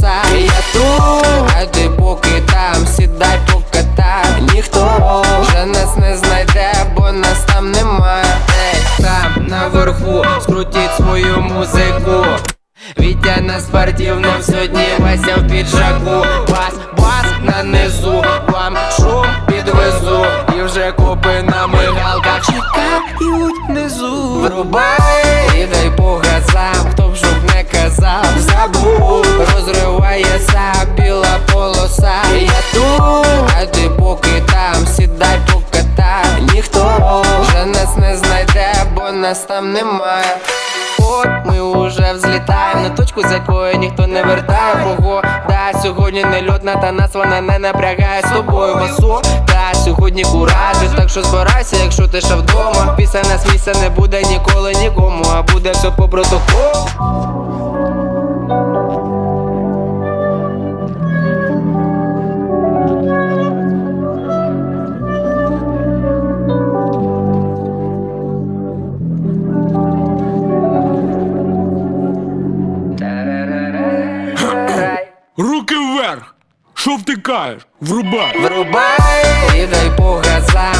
голоса Я тут, а ти поки там, сідай поката Ніхто вже нас не знайде, бо нас там нема. Ей, Там наверху скрутіть свою музику. Вітя на спортивном сьогодні Вася в піджаку. Бас, бас на низу, вам шум підвезу. І вже купи на мигалках чекають внизу. Врубай, і дай по газам, хто б жук не казав, забув розривається біла полоса. Я тут, а ти поки там, сідай покатай Ніхто вже нас не знайде, бо нас там немає От ми уже взлітаємо на точку, з якої ніхто не вертає. Погода сьогодні не льотна, та нас вона не напрягає з тобою. Басо Та сьогодні куражі, так що збирайся, якщо ти ще вдома. Після нас місця не буде ніколи нікому, а буде все по протоколу Руки вверх! Що втикаєш? Врубай! Врубай і дай по газам,